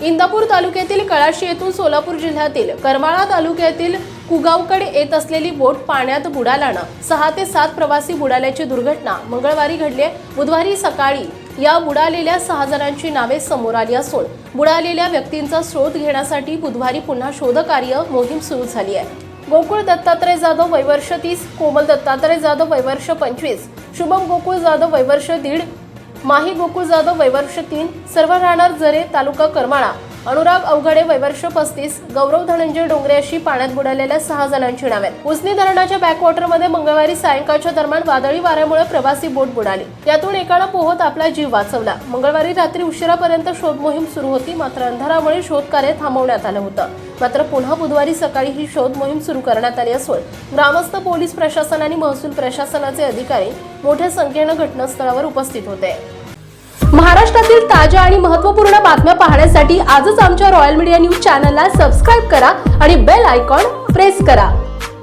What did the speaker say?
इंदापूर तालुक्यातील कळाशी येथून सोलापूर जिल्ह्यातील करमाळा तालुक्यातील कुगावकडे येत असलेली बोट पाण्यात बुडाल्यानं सहा ते सात प्रवासी बुडाल्याची दुर्घटना मंगळवारी घडली आहे. बुधवारी सकाळी या बुडालेल्या सहा जणांची नावे समोर आली असून बुडालेल्या व्यक्तींचा शोध घेण्यासाठी बुधवारी पुन्हा शोधकार्य मोहीम सुरू झाली आहे गोकुळ दत्तात्रय जाधव वैवर्ष तीस कोमल दत्तात्रय जाधव वैवर्ष पंचवीस शुभम गोकुळ जाधव वैवर्ष दीड माही गोकुळ जाधव वैवर्ष तीन सर्व राहणार जरे तालुका करमाळा. अनुराग अवघडे वैवर्ष पस्तीस गौरव धनंजय डोंगरे अशी पाण्यात बुडालेल्या सहा जणांची नावे. उजनी धरणाच्या बॅकवॉटरमध्ये मंगळवारी सायंकाळच्या दरम्यान वादळी वाऱ्यामुळे प्रवासी बोट बुडाली. त्यातून एकाला पोहत आपला जीव वाचवला. मंगळवारी रात्री उशिरापर्यंत शोध मोहीम सुरू होती मात्र अंधारामुळे शोधकार्य थांबवण्यात आलं होतं. मात्र पुन्हा बुधवारी सकाळी ही शोध मोहीम सुरू करण्यात आली असून ग्रामस्थ पोलीस प्रशासन आणि महसूल प्रशासनाचे अधिकारी मोठ्या संख्येनं घटनास्थळावर उपस्थित होते. महाराष्ट्रातील ताज्या आणि महत्त्वपूर्ण बातम्या पाहण्यासाठी आजच आमच्या रॉयल मीडिया न्यूज चॅनलला सबस्क्राईब करा आणि बेल आयकॉन प्रेस करा.